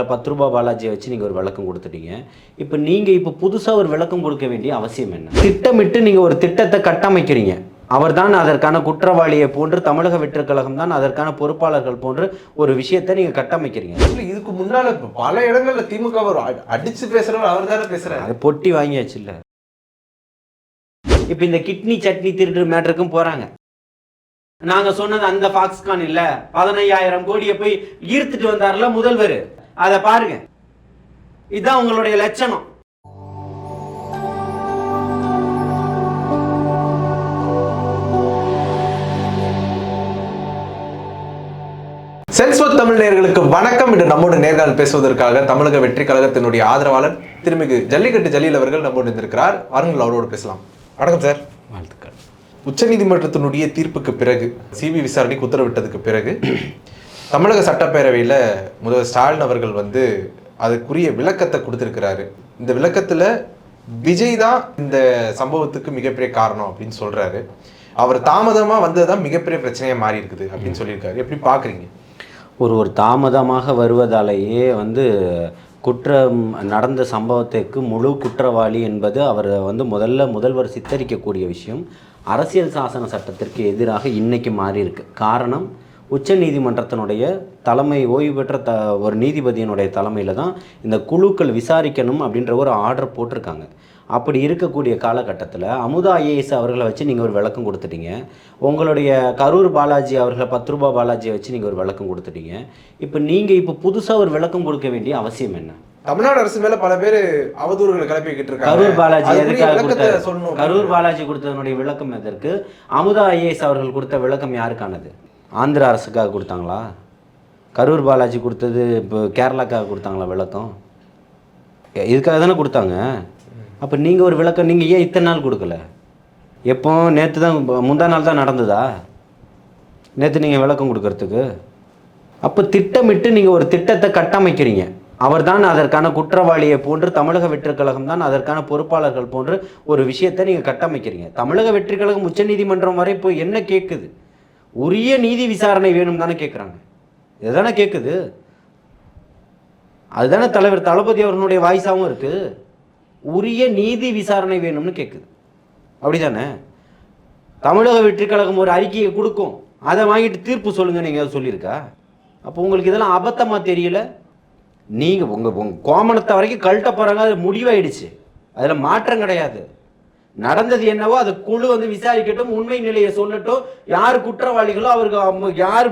பத்து ரூபாய் பாலாஜியை வச்சு நீங்கள் ஒரு விளக்கம் கொடுத்துட்டீங்க. இப்போ நீங்கள் இப்போ புதுசாக ஒரு விளக்கம் கொடுக்க வேண்டிய அவசியம் என்ன? திட்டமிட்டு நீங்கள் ஒரு திட்டத்தை கட்டமைக்கிறீங்க. அவர்தான் அதற்கான குற்றவாளியை போன்று தமிழக வெற்றிக் கழகம் தான் அதற்கான பொறுப்பாளர்கள் போன்று ஒரு விஷயத்தை நீங்கள் கட்டமைக்கிறீங்க. இல்ல இதுக்கு முன்னால பல இடங்கள்ல திமுக அடிச்சு பேசுறவர் அவர் தானே பேசுறாரு பொட்டி வாங்கியாச்சு இல்லை. இப்போ இந்த கிட்னி சட்னி திருட்டு மேட்டருக்கும் போகிறாங்க நாங்கள் சொன்னது அந்த ஃபாக்ஸ்கான் இல்லை. பதினையாயிரம் கோடியை போய் ஈர்த்துட்டு வந்தார்ல முதல்வர். அதை பாருங்க. இதுதான் உங்களுடைய லட்சணம். சென்ஸ்வத் தமிழ் நேயர்களுக்கு வணக்கம். என்று நம்மோடு நேர்காணல் பேசுவதற்காக தமிழக வெற்றி கழகத்தினுடைய ஆதரவாளர் திருமிகு ஜல்லிக்கட்டு ஜலீல் அவர்கள் நம்மோடு இருந்திருக்கிறார் வாருங்கள் அவரோடு பேசலாம். வணக்கம் சார். வாழ்த்துக்கள். உச்சநீதிமன்றத்தினுடைய தீர்ப்புக்கு பிறகு சிபி விசாரணைக்கு உத்தரவிட்டதுக்கு பிறகு தமிழக சட்டப்பேரவையில் முதல்வர் ஸ்டாலின் அவர்கள் வந்து அதுக்குரிய விளக்கத்தை கொடுத்திருக்கிறாரு. இந்த விளக்கத்துல விஜய் தான் இந்த சம்பவத்துக்கு மிகப்பெரிய காரணம் அப்படின்னு சொல்றாரு. அவர் தாமதமா வந்ததுதான் மிகப்பெரிய பிரச்சனையா மாறி இருக்குது அப்படின்னு சொல்லியிருக்காரு. எப்படி பாக்குறீங்க? ஒரு ஒரு தாமதமாக வருவதாலேயே வந்து குற்றம் நடந்த சம்பவத்திற்கு முழு குற்றவாளி என்பது அவர் வந்து முதல்ல முதல்வர் சித்தரிக்கக்கூடிய விஷயம். அரசியல் சாசன சட்டத்திற்கு எதிராக இன்னைக்கு மாறி இருக்கு காரணம் உச்ச நீதிமன்றத்தினுடைய தலைமை ஓய்வு பெற்ற த ஒரு நீதிபதியினுடைய தலைமையில் தான் இந்த குழுக்கள் விசாரிக்கணும் அப்படின்ற ஒரு ஆர்டர் போட்டிருக்காங்க. அப்படி இருக்கக்கூடிய காலகட்டத்தில் அமுதா ஐஏஎஸ் அவர்களை வச்சு நீங்கள் ஒரு விளக்கம் கொடுத்துட்டீங்க. உங்களுடைய கரூர் பாலாஜி அவர்களை பத்து ரூபாய் பாலாஜியை வச்சு நீங்கள் ஒரு விளக்கம் கொடுத்துட்டீங்க. இப்போ நீங்கள் இப்போ புதுசாக ஒரு விளக்கம் கொடுக்க வேண்டிய அவசியம் என்ன? தமிழ்நாடு அரசு மேல பல பேர் அவதூறுகளை கிளப்பிக்கிட்டு இருக்காங்க கரூர் பாலாஜி எதுக்காக சொல்லணும். கரூர் பாலாஜி கொடுத்ததனுடைய விளக்கம் எதற்கு? அமுதா ஐஏஎஸ் அவர்கள் கொடுத்த விளக்கம் யாருக்கானது? ஆந்திர அரசுக்காக கொடுத்தாங்களா? கரூர் பாலாஜி கொடுத்தது இப்போ கேரளாக்காக கொடுத்தாங்களா விளக்கம்? இதுக்காக தானே கொடுத்தாங்க? அப்போ நீங்கள் ஒரு விளக்கம் நீங்கள் ஏன் இத்தனை நாள் கொடுக்கல? எப்போ? நேற்று தான் முந்தா நாள் தான் நடந்ததா? நேற்று நீங்கள் விளக்கம் கொடுக்கறதுக்கு? அப்போ திட்டமிட்டு நீங்கள் ஒரு திட்டத்தை கட்டமைக்கிறீங்க. அவர்தான் அதற்கான குற்றவாளியை போன்று தமிழக வெற்றிக் கழகம் தான் அதற்கான பொறுப்பாளர்கள் போன்று ஒரு விஷயத்தை நீங்கள் கட்டமைக்கிறீங்க. தமிழக வெற்றிக் கழகம் உச்சநீதிமன்றம் வரை இப்போ என்ன கேட்குது உரிய நீதி விசாரணை வேணும் தானே கேட்குறாங்க இதுதானே கேட்குது அதுதானே தலைவர் தளபதி அவர்களுடைய வாய்ஸாகவும் இருக்குது உரிய நீதி விசாரணை வேணும்னு கேட்குது அப்படிதானே? தமிழக வெற்றிக்கழகம் ஒரு அறிக்கையை கொடுக்கும். அதை வாங்கிட்டு தீர்ப்பு சொல்லுங்க நீங்கள் சொல்லியிருக்கா? அப்போ உங்களுக்கு இதெல்லாம் அபத்தமாக தெரியல? நீங்கள் உங்கள் உங்கள் கோமணத்தை வரைக்கும் கழட்ட போகிறாங்க அது முடிவாயிடுச்சு. அதில் மாற்றம் கிடையாது. நடந்தது என்னவோ அது குழு வந்து விசாரிக்கட்டும் உண்மை நிலையை சொல்லட்டும். யார் குற்றவாளிகளோ அவருக்கு அவங்க யார்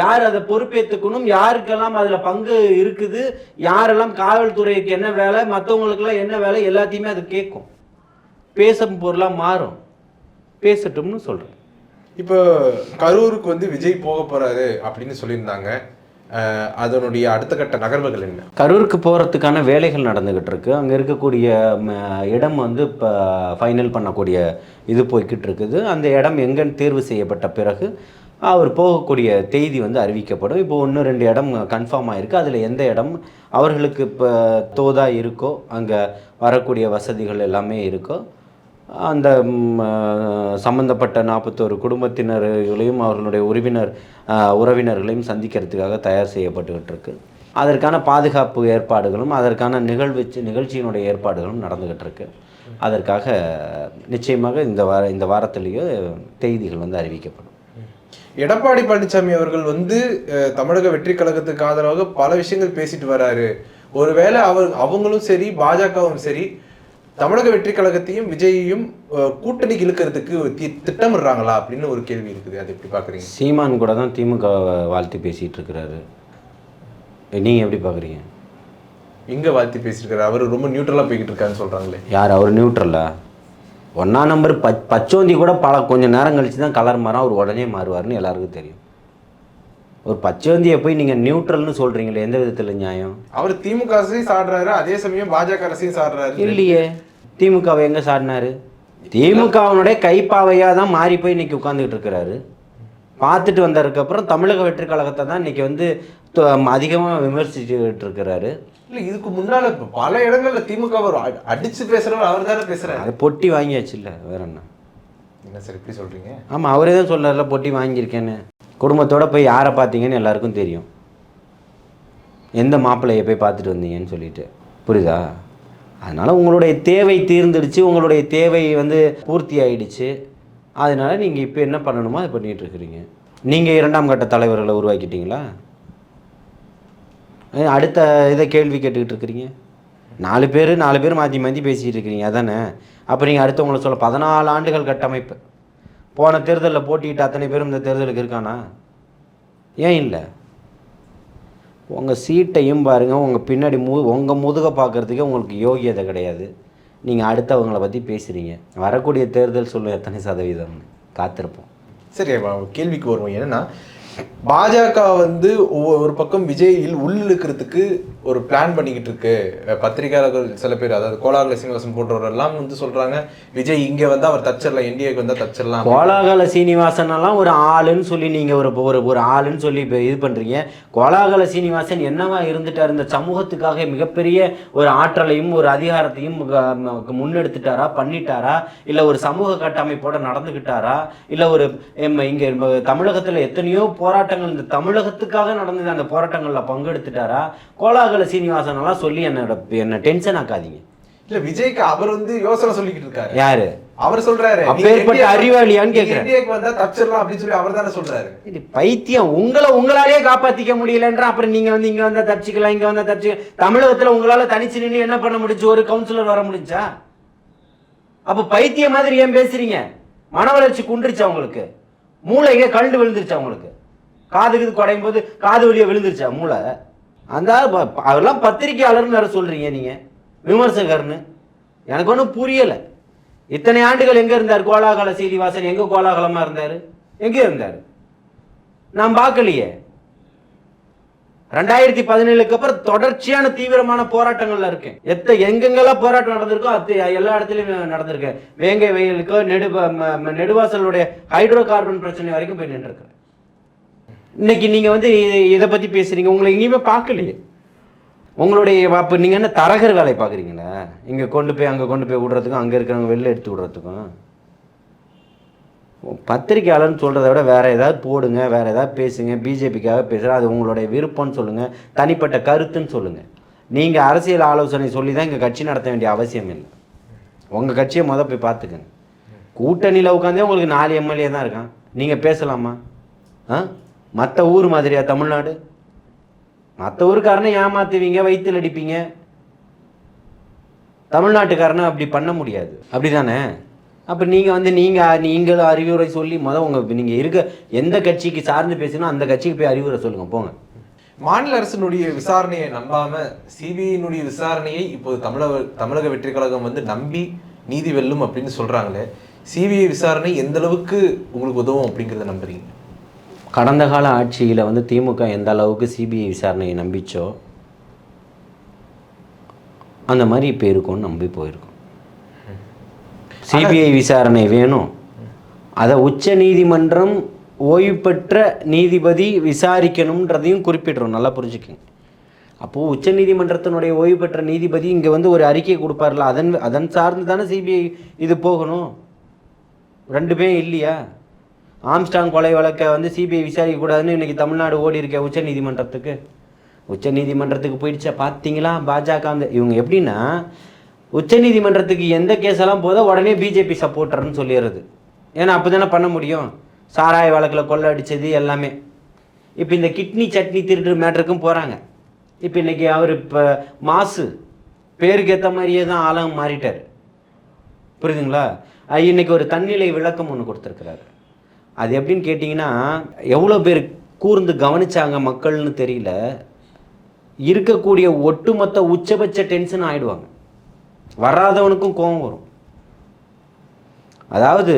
யார் அதை பொறுப்பேற்றுக்கணும் யாருக்கெல்லாம் அதில் பங்கு இருக்குது யாரெல்லாம் காவல்துறைக்கு என்ன வேலை மற்றவங்களுக்கெல்லாம் என்ன வேலை எல்லாத்தையுமே அது கேட்கும். பேசும் பொருளாக மாறும். பேசட்டும்னு சொல்கிறேன் இப்போ கரூருக்கு வந்து விஜய் போக போகிறாரு அப்படின்னு சொல்லியிருந்தாங்க. அதனுடைய அடுத்த கட்ட நகர்வுகள் என்ன? கரூருக்கு போகிறதுக்கான வேலைகள் நடந்துக்கிட்டு இருக்கு. அங்கே இருக்கக்கூடிய இடம் வந்து இப்போ ஃபைனல் பண்ணக்கூடிய இது போய்கிட்டு இருக்குது. அந்த இடம் எங்கன்னு தேர்வு செய்யப்பட்ட பிறகு அவர் போகக்கூடிய தேதி வந்து அறிவிக்கப்படும். இப்போ ஒன்று ரெண்டு இடம் கன்ஃபார்ம் ஆயிருக்கு. அதில் எந்த இடம் அவர்களுக்கு இப்போ தோதாக இருக்கோ அங்கே வரக்கூடிய வசதிகள் எல்லாமே இருக்கோ அந்த சம்மந்தப்பட்ட சம்பந்தப்பட்ட நாற்பத்தோரு குடும்பத்தினர்களையும் அவர்களுடைய உறவினர் உறவினர்களையும் சந்திக்கிறதுக்காக தயார் செய்யப்பட்டுக்கிட்டு இருக்கு அதற்கான பாதுகாப்பு ஏற்பாடுகளும் அதற்கான நிகழ்வு நிகழ்ச்சியினுடைய ஏற்பாடுகளும் நடந்துக்கிட்டு இருக்கு அதற்காக நிச்சயமாக இந்த வார இந்த வாரத்திலேயே செய்திகள் வந்து அறிவிக்கப்படும். எடப்பாடி பழனிசாமி அவர்கள் வந்து தமிழக வெற்றி கழகத்துக்கு ஆதரவாக பல விஷயங்கள் பேசிட்டு வராரு. ஒருவேளை அவர் அவங்களும் சரி பாஜகவும் சரி தமிழக வெற்றி கழகத்தையும் விஜயையும் அஹ், கூட்டணிக்கு இழுக்கிறதுக்கு தி- திட்டமிடுறாங்களா அப்படின்னு ஒரு கேள்வி இருக்குது. அது எப்படி பாக்குறீங்க சீமான் கூட தான் திமுக வாழ்த்து பேசிகிட்டு இருக்கிறாரு. நீங்கள் எப்படி பார்க்குறீங்க? எங்க வாழ்த்தி பேசியிருக்காரு அவர் ரொம்ப நியூட்ரலா போய்கிட்டு இருக்காருன்னு சொல்றாங்களே. யார்? அவர் நியூட்ரலா ஒன்றா நம்பர் பச் பச்சோந்தி கூட பல கொஞ்சம் நேரம் கழிச்சு தான் கலர் மாறும் அவர் உடனே மாறுவார்னு எல்லாருக்கும் தெரியும். ஒரு பச்சோந்தியை போய் நீங்கள் நியூட்ரல்னு சொல்கிறீங்களே எந்த விதத்தில் நியாயம்? அவர் திமுக அரசையும் சாடுறாரு அதே சமயம் பாஜக அரசையும் சாடுறாரு. இல்லையே. திமுகவை எங்கே சாடினாரு? திமுகவினுடைய கைப்பாவையாக தான் மாறி போய் இன்னைக்கு உட்காந்துக்கிட்டு இருக்கிறாரு. பார்த்துட்டு வந்ததுக்கப்புறம் தமிழக வெற்றி கழகத்தை தான் இன்னைக்கு வந்து அதிகமாக விமர்சிச்சுக்கிட்டு இருக்கிறாரு. இல்ல இதுக்கு முன்னால பல இடங்கள்ல திமுக அவர் அ- அடிச்சு பேசுறவர் அவர் தானே பேசுறாரு. அது பொட்டி வாங்கியாச்சு இல்லை வேற என்ன? என்ன சார் இப்படி சொல்கிறீங்க ஆமாம் அவரே தான் சொல்கிறார்ல பொட்டி வாங்கியிருக்கேன்னு. குடும்பத்தோட போய் யாரை பார்த்தீங்கன்னு எல்லாருக்கும் தெரியும். எந்த மாப்பிள்ளையை போய் பார்த்துட்டு வந்தீங்கன்னு சொல்லிட்டு. புரியுதா? அதனால் உங்களுடைய தேவை தீர்ந்துடுச்சு உங்களுடைய தேவை வந்து பூர்த்தி ஆகிடுச்சு அதனால் நீங்கள் இப்போ என்ன பண்ணணுமோ அதை பண்ணிகிட்ருக்குறீங்க நீங்கள் இரண்டாம் கட்ட தலைவர்களை உருவாக்கிட்டீங்களா? அடுத்த இதை கேள்வி கேட்டுக்கிட்டு இருக்கிறீங்க? நாலு பேர் நாலு பேர் மாற்றி மாற்றி பேசிகிட்டு இருக்கிறீங்க அதானே? அப்போ நீங்கள் அடுத்தவங்கள சொல்ல பதினாலு ஆண்டுகள் கட்டமைப்பு. போன தேர்தலில் போட்டியிட்ட அத்தனை பேரும் இந்த தேர்தலுக்கு இருக்கானா? ஏன் இல்லை? உங்கள் சீட்டையும் பாருங்கள் உங்கள் பின்னாடி மு உங்கள் முதுக பார்க்குறதுக்கே உங்களுக்கு யோகியதை கிடையாது. நீங்கள் அடுத்தவங்கள பற்றி பேசுகிறீங்க வரக்கூடிய தேர்தல் சொல்லும் எத்தனை சதவீதம்னு காத்திருப்போம். சரி கேள்விக்கு வருவோம். என்னன்னா பாஜக வந்து ஒவ்வொரு ஒரு பக்கம் விஜயில் உள்ளிழுக்கிறதுக்கு ஒரு பிளான் பண்ணிக்கிட்டு இருக்கு பத்திரிகையாளர்கள் சில பேர் அதாவது கோலாகல சீனிவாசன் போன்றவர் எல்லாம் வந்து சொல்றாங்க விஜய் இங்க வந்தா அவர் தச்சிடலாம் என்டிஏக்கு வந்தா தச்சிடலாம் கோலாகல சீனிவாசன் எல்லாம் ஒரு ஆளுன்னு சொல்லி நீங்க ஒரு ஒரு ஒரு ஆளுன்னு சொல்லி இப்போ இது பண்றீங்க. கோலாகல சீனிவாசன் என்னவா இருந்துட்டார்? இந்த சமூகத்துக்காக மிகப்பெரிய ஒரு ஆற்றலையும் ஒரு அதிகாரத்தையும் முன்னெடுத்துட்டாரா? பண்ணிட்டாரா? இல்லை ஒரு சமூக கட்டமைப்போட நடந்துக்கிட்டாரா இல்லை ஒரு இங்கே தமிழகத்துல எத்தனையோ போராட்டங்கள் இந்த தமிழகத்துக்காக நடந்தது அந்த போராட்டங்களில் பங்கெடுத்துட்டாரா? கோலாகல சீனிவாசன் எல்லாம் சொல்லி என்னோட என்ன டென்ஷன் ஆக்காதீங்க. இல்ல விஜய்க்கு அவர் வந்து யோசனை சொல்லிக்கிட்டு இருக்காரு. யாரு? அவர் சொல்றாரு அப்பேற்பட்ட அறிவாளியான்னு கேக்குறேன். என்டிஏக்கு வந்தா தச்சிடலாம் அப்படின்னு சொல்லி அவர் தானே சொல்றாரு. இது பைத்தியம். உங்களை உங்களாலேயே காப்பாத்திக்க முடியலன்ற அப்புறம் நீங்க வந்து இங்க வந்தா தப்பிச்சுக்கலாம் இங்க வந்தா தப்பிச்சு தமிழகத்துல உங்களால தனிச்சு நின்று என்ன பண்ண முடிஞ்சு? ஒரு கவுன்சிலர் வர முடிஞ்சா? அப்ப பைத்திய மாதிரி ஏன் பேசுறீங்க? மன வளர்ச்சி குன்றுச்சா உங்களுக்கு? மூளைங்க கழுண்டு விழுந்துருச்சா உங்களுக்கு? காதுக்கு குடையும் போது காது வழியாக விழுந்துருச்சா மூளை? அந்த ப- அவரெல்லாம் பத்திரிகையாளர்னு வேற சொல்கிறீங்க நீங்கள் விமர்சகர்னு. எனக்கு ஒன்றும் புரியலை. இத்தனை ஆண்டுகள் எங்கே இருந்தார்? கோலாகல சீனிவாசன் எங்கே கோலாகலமாக இருந்தார்? எங்கே இருந்தார்? நான் பார்க்கலையே. ரெண்டாயிரத்தி பதினேழுக்கு அப்புறம் தொடர்ச்சியான தீவிரமான போராட்டங்கள்ல இருக்கேன். எத்த எங்கெங்கெல்லாம் போராட்டம் நடந்திருக்கோ அது எல்லா இடத்துலயும் நடந்திருக்கேன். வேங்கை வெயிலுக்கோ நெடு ம- நெடுவாசலுடைய ஹைட்ரோ கார்பன் பிரச்சனை வரைக்கும் போய் நின்றுருக்கேன் இன்னைக்கு நீங்க வந்து இதை பத்தி பேசுறீங்க? உங்களை எங்கேயுமே பார்க்கலையே. உங்களுடைய அப்போ நீங்க என்ன தரகர் வேலை பார்க்குறீங்களா? இங்க கொண்டு போய் அங்க கொண்டு போய் விடுறதுக்கும் அங்க இருக்கிறவங்க வெளில எடுத்து விடுறதுக்கும். பத்திரிக்கையாளர்னு சொல்கிறத விட வேற ஏதாவது போடுங்க வேற ஏதாவது பேசுங்க பிஜேபிக்காக பேசுகிற அது உங்களுடைய விருப்பம்னு சொல்லுங்க. தனிப்பட்ட கருத்துன்னு சொல்லுங்க. நீங்க அரசியல் ஆலோசனை சொல்லி தான் இங்கே கட்சி நடத்த வேண்டிய அவசியம் இல்லை. உங்க கட்சியை முத போய் பார்த்துக்கங்க. கூட்டணியில் உட்காந்தே உங்களுக்கு நாலு எம்எல்ஏ தான் இருக்கான். நீங்க பேசலாமா? ஆ? மற்ற ஊர் மாதிரியா தமிழ்நாடு? மற்ற ஊருக்காரனை ஏமாத்துவீங்க வயிற்றில் அடிப்பீங்க. தமிழ்நாட்டுக்காரனை அப்படி பண்ண முடியாது. அப்படிதானே? அப்போ நீங்கள் வந்து நீங்கள் நீங்களும் அறிவுரை சொல்லி முத உங்கள் நீங்கள் இருக்க எந்த கட்சிக்கு சார்ந்து பேசினோ அந்த கட்சிக்கு போய் அறிவுரை சொல்லுங்கள் போங்க. மாநில அரசினுடைய விசாரணையை நம்பாம சிபிஐனுடைய விசாரணையை இப்போது தமிழக தமிழக வெற்றி கழகம் வந்து நம்பி நீதி வெல்லும் அப்படின்னு சொல்கிறாங்களே சிபிஐ விசாரணை எந்த அளவுக்கு உங்களுக்கு உதவும் அப்படிங்கிறத நம்புறீங்க? கடந்த கால ஆட்சியில் வந்து திமுக எந்த அளவுக்கு சிபிஐ விசாரணையை நம்பிச்சோ அந்த மாதிரி இப்போ இருக்கும்னு நம்பி போயிருக்கோம். சிபிஐ விசாரணை வேணும். அதை உச்ச நீதிமன்றம் ஓய்வு பெற்ற நீதிபதி விசாரிக்கணுன்றதையும் குறிப்பிடுறோம். நல்லா புரிஞ்சுக்கங்க. அப்போது உச்ச நீதிமன்றத்தினுடைய ஓய்வு பெற்ற நீதிபதி இங்கே வந்து ஒரு அறிக்கை கொடுப்பார்ல அதன் அதன் சார்ந்து தானே சிபிஐ இது போகணும்? ரெண்டு பேரும் இல்லையா? ஆம்ஸ்டாங் கொலை வழக்கை வந்து சிபிஐ விசாரிக்க கூடாதுன்னு இன்னைக்கு தமிழ்நாடு ஓடி இருக்க உச்ச நீதிமன்றத்துக்கு உச்ச நீதிமன்றத்துக்கு போயிடுச்சா. பார்த்தீங்களா? பாஜக அந்த இவங்க எப்படின்னா உச்ச நீதிமன்றத்துக்கு எந்த கேஸெல்லாம் போதோ உடனே பிஜேபி சப்போர்ட்டர்னு சொல்லிடுறது. ஏன்னா அப்போ தானே பண்ண முடியும்? சாராய வழக்கில் கொள்ளை அடித்தது எல்லாமே. இப்போ இந்த கிட்னி சட்னி திருட்டு மேட்ருக்கும் போகிறாங்க இப்போ இன்னைக்கு அவர் இப்போ மாசு பேருக்கு ஏற்ற மாதிரியே தான் ஆளும் மாறிட்டார். புரியுதுங்களா? இன்றைக்கி ஒரு தன்னிலை விளக்கம் ஒன்று கொடுத்துருக்குறாரு. அது எப்படின்னு கேட்டிங்கன்னா எவ்வளோ பேர் கூர்ந்து கவனிச்சாங்க மக்கள்னு தெரியல. இருக்கக்கூடிய ஒட்டுமொத்த உச்சபட்ச டென்ஷன் ஆயிடுவாங்க. வராதவனுக்கும் கோபம் வரும். அதாவது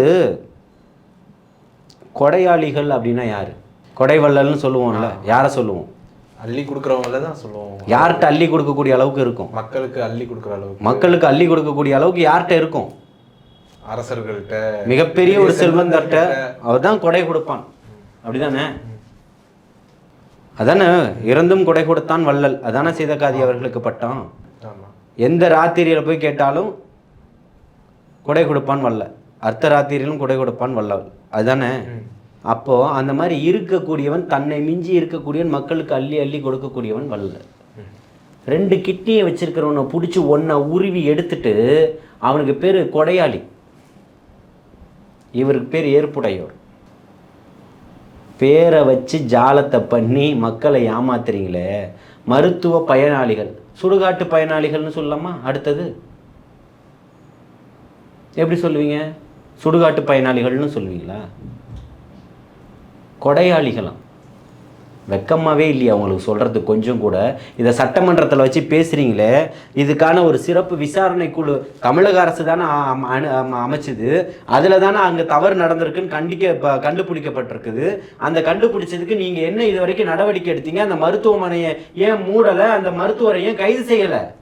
கொடையாளிகள் அப்படின்னா யாரு? கொடைவள்ளல்னு சொல்லுவோம்ல யாரை சொல்லுவோம்? அள்ளி கொடுக்குறவங்கள தான் சொல்லுவோம். யார்கிட்ட அள்ளி கொடுக்கக்கூடிய அளவுக்கு இருக்கும். மக்களுக்கு அள்ளி கொடுக்குற அளவுக்கு. மக்களுக்கு அள்ளி கொடுக்கக்கூடிய அளவுக்கு யார்கிட்ட இருக்கும்? அரசர்கள்ட்ட மிகப்பெரிய ஒரு செல்வந்தர்கிட்ட அவர் தான் கொடை கொடுப்பான். அப்படிதானே? அதானே? இறந்தும் கொடை கொடுத்தான் வள்ளல். அதானே சீதக்காதி அவர்களுக்கு பட்டம்? எந்த ராத்திரியில போய் கேட்டாலும் கொடை கொடுப்பான் வல்ல அர்த்த ராத்திரியிலும் கொடை கொடுப்பான் வல்லல் அதுதானே அப்போ அந்த மாதிரி இருக்கக்கூடியவன் தன்னை மிஞ்சி இருக்கக்கூடியவன் மக்களுக்கு அள்ளி அள்ளி கொடுக்கக்கூடியவன் வல்ல ரெண்டு கிட்னியை வச்சிருக்கிறவனை பிடிச்சி ஒன்றை உருவி எடுத்துட்டு அவனுக்கு பேர் கொடையாளி. இவருக்கு பேர் ஏற்புடையோர். பேரை வச்சு ஜாலத்தை பண்ணி மக்களை ஏமாத்துறீங்களே மருத்துவ பயனாளிகள் சுடுகாட்டு பயனாளிகள்னு சொல்லலாமா? அடுத்தது? எப்படி சொல்லுவீங்க? சுடுகாட்டு பயனாளிகள்னு சொல்லுவீங்களா? கொடையாளிகளாம் வெக்கமாகவே இல்லையா அவங்களுக்கு சொல்கிறது கொஞ்சம் கூட. இதை சட்டமன்றத்தில் வச்சு பேசுகிறீங்களே இதுக்கான ஒரு சிறப்பு விசாரணை குழு தமிழக அரசு தானே அனு- அமைச்சது. அதில் தானே அங்கே தவறு நடந்திருக்குன்னு கண்டிக்க ப- கண்டுபிடிக்கப்பட்டிருக்குது. அந்த கண்டுபிடிச்சதுக்கு நீங்கள் என்ன இது வரைக்கும் நடவடிக்கை எடுத்தீங்க? அந்த மருத்துவமனையை ஏன் மூடலை? அந்த மருத்துவரை ஏன் கைது செய்யலை?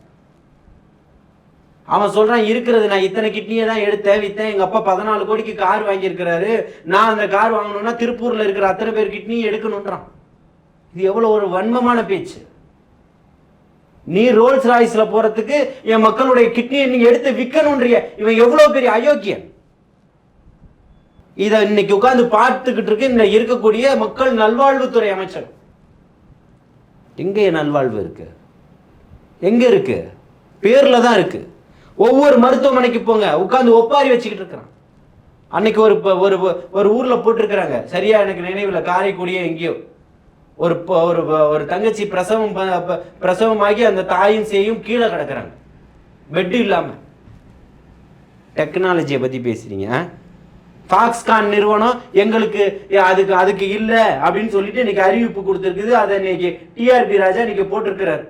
அவன் சொல்றான் இருக்கிறது நான் இத்தனை கிட்னியை தான் எடுத்தேன் வித்தேன். எங்க அப்பா பதினாலு கோடிக்கு கார் வாங்கியிருக்கிறாரு. நான் அந்த கார் வாங்கணும்னா திருப்பூர்ல இருக்கிற அத்தனை பேர் கிட்னியும் எடுக்கணுன்றான் இது எவ்வளவு ஒரு வன்மமான பேச்சு. நீ ரோல்ஸ் ராய்ஸ்ல போறதுக்கு என் மக்களுடைய கிட்னியை நீ எடுத்து விற்கணுன்றிய இவன் எவ்வளவு பெரிய அயோக்கியன்? இதை இன்னைக்கு உட்காந்து பார்த்துக்கிட்டு இருக்கு இந்த இருக்கக்கூடிய மக்கள் நல்வாழ்வுத்துறை அமைச்சர். எங்க நல்வாழ்வு இருக்கு? எங்க இருக்கு? பேர்ல தான் இருக்கு. ஒவ்வொரு மருத்துவமனைக்கு போங்க உட்கார்ந்து ஒப்பாரி வச்சுக்கிட்டு இருக்கிறான். அன்னைக்கு ஒரு ஒரு ஒரு ஊர்ல போட்டிருக்கிறாங்க. சரியா எனக்கு நினைவுல காரைக்குடியே எங்கேயோ. ஒரு ஒரு ஒரு தங்கச்சி பிரசவம் ப- ப- பிரசவமாகி அந்த தாயும் சேயும் கீழே கிடக்குறாங்க. பெட் இல்லாம. டெக்னாலஜியை பத்தி பேசுறீங்க ஃபாக்ஸ்கான் நிறுவனம் எங்களுக்கு அதுக்கு அதுக்கு இல்லை அப்படின்னு சொல்லிட்டு இன்னைக்கு அறிவிப்பு கொடுத்துருக்குது. அதை இன்னைக்கு டிஆர்பி ராஜா இன்னைக்கு போட்டிருக்கிறார்.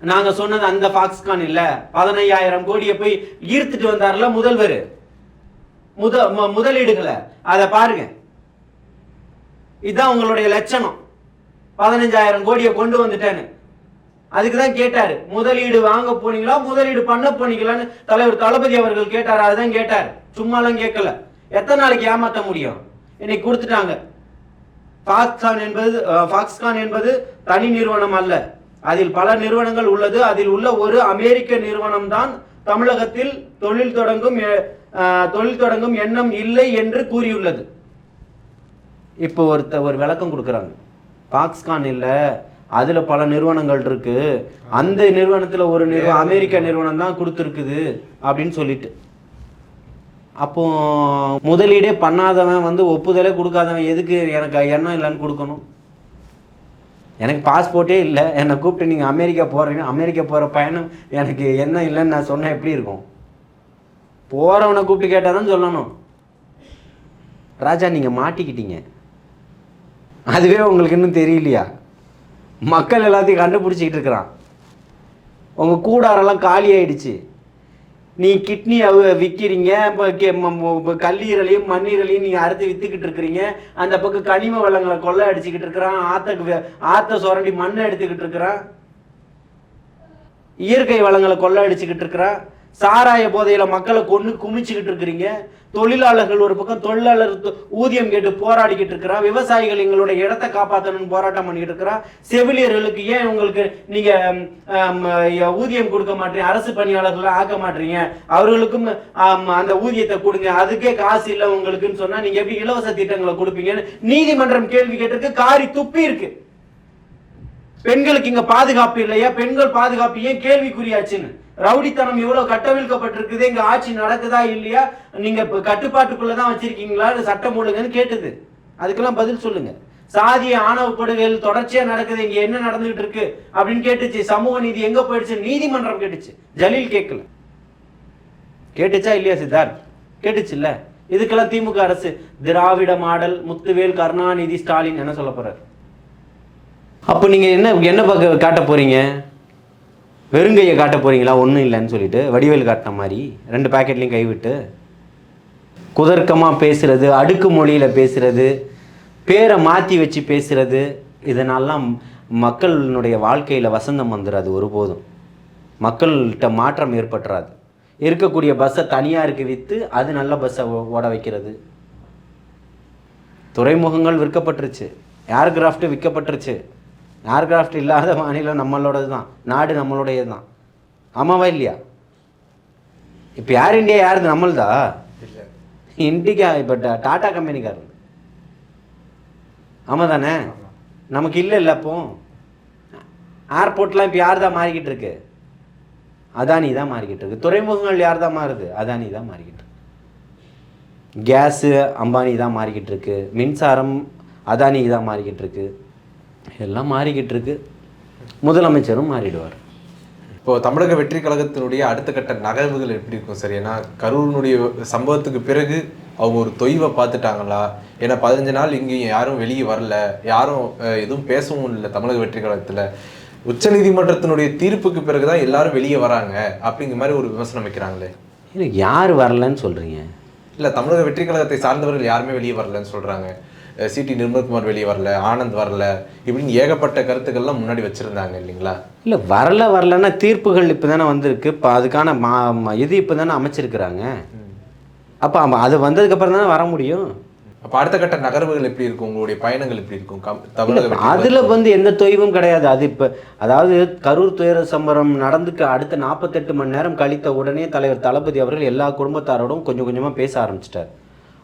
நாங்க சொன்னது அந்த ஃபாக்ஸ்கான் இல்ல. பதினையாயிரம் கோடியை போய் ஈர்த்துட்டு வந்தார்ல முதல்வர். முத முதலீடுகளை. அதை பாருங்க. இதுதான் உங்களுடைய லட்சணம். பதினஞ்சாயிரம் கோடியை கொண்டு வந்துட்டேன்னு. அதுக்கு தான் கேட்டார் முதலீடு வாங்க போனீங்களா முதலீடு பண்ண போனீங்களான்னு தலைவர் தளபதி அவர்கள் கேட்டார் அதுதான் கேட்டார். சும்மாலாம் கேட்கல. எத்தனை நாளைக்கு ஏமாத்த முடியும்? இன்னைக்கு கொடுத்துட்டாங்க. ஃபாக்ஸ்கான் என்பது பாக்ஸ்கான் ஃபாக்ஸ்கான் என்பது தனி நிறுவனம் அல்ல. அதில் பல நிறுவனங்கள் உள்ளது. அதில் உள்ள ஒரு அமெரிக்க நிறுவனம் தான் தமிழகத்தில் தொழில் தொடங்கும் தொழில் தொடங்கும் எண்ணம் இல்லை என்று கூறியுள்ளது. இப்போ ஒருத்த ஒரு விளக்கம் கொடுக்குறாங்க. ஃபாக்ஸ்கான் இல்லை அதில் பல நிறுவனங்கள் இருக்கு. அந்த நிறுவனத்தில் ஒரு நிறுவனம் அமெரிக்க நிறுவனம்? தான் கொடுத்துருக்குது அப்படின்னு சொல்லிட்டு. அப்போ முதலீடே பண்ணாதவன் வந்து ஒப்புதலே கொடுக்காதவன் எதுக்கு எனக்கு எண்ணம் இல்லைன்னு கொடுக்கணும்? எனக்கு பாஸ்போர்ட்டே இல்லை. என்னை கூப்பிட்டு நீங்கள் அமெரிக்கா போகிறீங்க அமெரிக்கா போகிற பயணம் எனக்கு எண்ணம் இல்லைன்னு நான் சொன்னேன் எப்படி இருக்கும்? போகிறவனை கூப்பிட்டு கேட்டால் தான் சொல்லணும். ராஜா நீங்கள் மாட்டிக்கிட்டீங்க. அதுவே உங்களுக்கு இன்னும் தெரியலையா? மக்கள் எல்லாத்தையும் கண்டுபிடிச்சிக்கிட்டு இருக்கிறான். உங்கள் கூடாரெல்லாம் காலி ஆயிடுச்சு நீ கிட்னி விற்கிறீங்க இப்போ கே- ம- கல்லீரலையும் மண்ணீரலையும் நீங்கள் அறுத்து விற்றுக்கிட்டு இருக்கிறீங்க. அந்த பக்கம் கனிம வளங்களை கொள்ளை அடிச்சுக்கிட்டு இருக்கிறான். ஆற்றுக்கு வே- ஆற்ற சுரண்டி மண்ணை எடுத்துக்கிட்டு இருக்கிறான். இயற்கை வளங்களை கொள்ளை அடிச்சுக்கிட்டு இருக்கிறான். சாராய போதையில மக்களை கொண்டு குமிச்சுக்கிட்டு இருக்கிறீங்க. தொழிலாளர்கள் ஒரு பக்கம் தொழிலாளர் ஊதியம் கேட்டு போராடிக்கிட்டு இருக்கிறா. விவசாயிகள் எங்களுடைய இடத்தை காப்பாற்றணும்னு போராட்டம் பண்ணிக்கிட்டு இருக்கிறா. செவிலியர்களுக்கு ஏன் உங்களுக்கு நீங்க ஊதியம் கொடுக்க மாட்டீங்க? அரசு பணியாளர்களை ஆக்க மாட்டீங்க? அவர்களுக்கும் அந்த ஊதியத்தை கொடுங்க. அதுக்கே காசு இல்லை உங்களுக்குன்னு சொன்னா நீங்க எப்படி இலவச திட்டங்களை கொடுப்பீங்கன்னு நீதிமன்றம் கேள்வி கேட்டிருக்கு. காரி துப்பி இருக்கு. பெண்களுக்கு இங்க பாதுகாப்பு இல்லையா? பெண்கள் பாதுகாப்பு ஏன் கேள்விக்குறியாச்சுன்னு? ரவுடித்தனம் எவ்வளவு கட்டவிழ்க்கப்பட்டிருக்குது எங்க ஆட்சி நடக்குதா இல்லையா? நீங்க கட்டுப்பாட்டுக்குள்ளதான் வச்சிருக்கீங்களா? சட்டம் ஒழுங்குன்னு கேட்டது. அதுக்கெல்லாம் பதில் சொல்லுங்க. சாதிய ஆணவ படுகைகள் தொடர்ச்சியா நடக்குது இங்க என்ன நடந்துகிட்டு இருக்கு அப்படின்னு கேட்டுச்சு. சமூக நீதி எங்க போயிடுச்சு? நீதிமன்றம் கேட்டுச்சு. ஜலீல் கேட்கல. கேட்டுச்சா இல்லையா சித்தார்த்? கேட்டுச்சு இல்ல இதுக்கெல்லாம் திமுக அரசு திராவிட மாடல் முத்துவேல் கருணாநிதி ஸ்டாலின் என்ன சொல்ல போறாரு? அப்போ நீங்கள் என்ன என்ன பார்க்க காட்ட போகிறீங்க வெறுங்கையை காட்ட போகிறீங்களா ஒன்றும் இல்லைன்னு சொல்லிட்டு வடிவேல் காட்டின மாதிரி ரெண்டு பேக்கெட்லேயும் கைவிட்டு குதர்க்கமாக பேசுகிறது அடுக்கு மொழியில் பேசுகிறது பேரை மாற்றி வச்சு பேசுகிறது இதனாலாம் மக்களினுடைய வாழ்க்கையில் வசந்தம் வந்துடாது ஒருபோதும். மக்கள்கிட்ட மாற்றம் ஏற்பட்டுறாது. இருக்கக்கூடிய பஸ்ஸை தனியாருக்கு விற்று அது நல்ல பஸ்ஸை ஓட வைக்கிறது. துறைமுகங்கள் விற்கப்பட்டுருச்சு. ஏர்கிராஃப்ட்டு விற்கப்பட்டுருச்சு. ஏர்கிராஃப்ட் இல்லாத மாநிலம் நம்மளோடது தான் நாடு நம்மளுடையது தான் ஆமாவா இல்லையா? இப்போ ஏர் இண்டியா யாருது நம்மள்தா? இண்டிகா இப்போ டாடா கம்பெனிக்கார் ஆமாம் தானே நமக்கு இல்லை இல்லை அப்போ. ஏர்போர்ட்லாம் இப்போ யார் தான் மாறிக்கிட்டு இருக்கு அதானி தான் மாறிக்கிட்டு இருக்கு துறைமுகங்கள் யார் தான் மாறுது? அதானி தான் மாறிக்கிட்டு இருக்கு. கேஸு அம்பானி தான் மாறிக்கிட்டு இருக்கு மின்சாரம் அதானி தான் மாறிக்கிட்டு இருக்குது எல்லாம் மாறிக்கிட்டு இருக்கு. முதலமைச்சரும் மாறிடுவார். இப்போ தமிழக வெற்றி கழகத்தினுடைய அடுத்த கட்ட நகர்வுகள் எப்படி இருக்கும்? சரி ஏன்னா கரூரினுடைய சம்பவத்துக்கு பிறகு அவங்க ஒரு தொய்வை பார்த்துட்டாங்களா? ஏன்னா பதினஞ்சு நாள் இங்கேயும் யாரும் வெளியே வரல. யாரும் எதுவும் பேசவும் இல்லை தமிழக வெற்றி கழகத்துல. உச்சநீதிமன்றத்தினுடைய தீர்ப்புக்கு பிறகுதான் எல்லாரும் வெளியே வராங்க. அப்படிங்கிற மாதிரி ஒரு விமர்சனம் வைக்கிறாங்களே. எனக்கு யார் வரலன்னு சொல்கிறீங்க இல்ல தமிழக வெற்றி கழகத்தை சார்ந்தவர்கள் யாருமே வெளியே வரலன்னு சொல்றாங்க. சிடி நிர்மல்குமார் வெளியே வரல ஆனந்த் வரல இப்படின்னு ஏகப்பட்ட கருத்துக்கள்லாம் முன்னாடி வச்சிருந்தாங்க இல்லைங்களா? இல்லை வரல வரலன்னா தீர்ப்புகள் இப்போ தானே வந்திருக்கு. இப்போ அதுக்கான மா இது இப்போ தானே அமைச்சிருக்கிறாங்க. அப்போ அது வந்ததுக்கப்புறம் தானே வர முடியும். அப்ப அடுத்த கட்ட நகர்வுகள் எப்படி இருக்கும்? உங்களுடைய பயணங்கள் எப்படி இருக்கும்? கம்- தமிழக அதில் வந்து எந்த தொய்வும் கிடையாது. அது இப்போ அதாவது கரூர் துயர சம்பரம் நடந்துக்கு அடுத்த நாற்பத்தெட்டு மணி நேரம் கழித்த உடனே தலைவர் தளபதி அவர்கள் எல்லா குடும்பத்தாரோடும் கொஞ்சம் கொஞ்சமாக பேச ஆரம்பிச்சிட்டார்.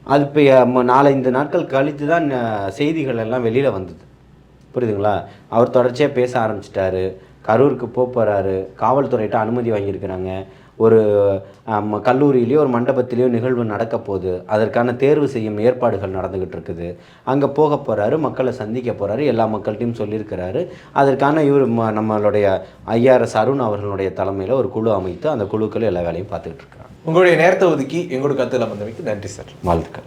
அது இப்போ நாலஞ்சு நாட்கள் கழித்து தான் செய்திகள் எல்லாம் வெளியில் வந்தது. புரியுதுங்களா? அவர் தொடர்ச்சியாக பேச ஆரம்பிச்சிட்டாரு. கரூருக்கு போக போகிறாரு காவல்துறையிட்ட அனுமதி வாங்கியிருக்கிறாங்க. ஒரு கல்லூரியிலேயோ ஒரு மண்டபத்திலேயோ நிகழ்வு நடக்க போகுது. அதற்கான தேர்வு செய்யும் ஏற்பாடுகள் நடந்துக்கிட்டு இருக்குது. அங்கே போக போகிறாரு மக்களை சந்திக்க போகிறாரு எல்லா மக்கள்கிட்டையும் சொல்லியிருக்கிறாரு. அதற்கான இவர் ம- நம்மளுடைய ஐஆர்எஸ் அருண் அவர்களுடைய தலைமையில் ஒரு குழு அமைத்து அந்த குழுக்கள் எல்லா வேலையும் பார்த்துக்கிட்டு இருக்காங்க உங்களுடைய நேரத்தை ஒதுக்கி எங்களோட கருத்துல வந்தமைக்கு நன்றி சார். வாழ்த்துக்கள்.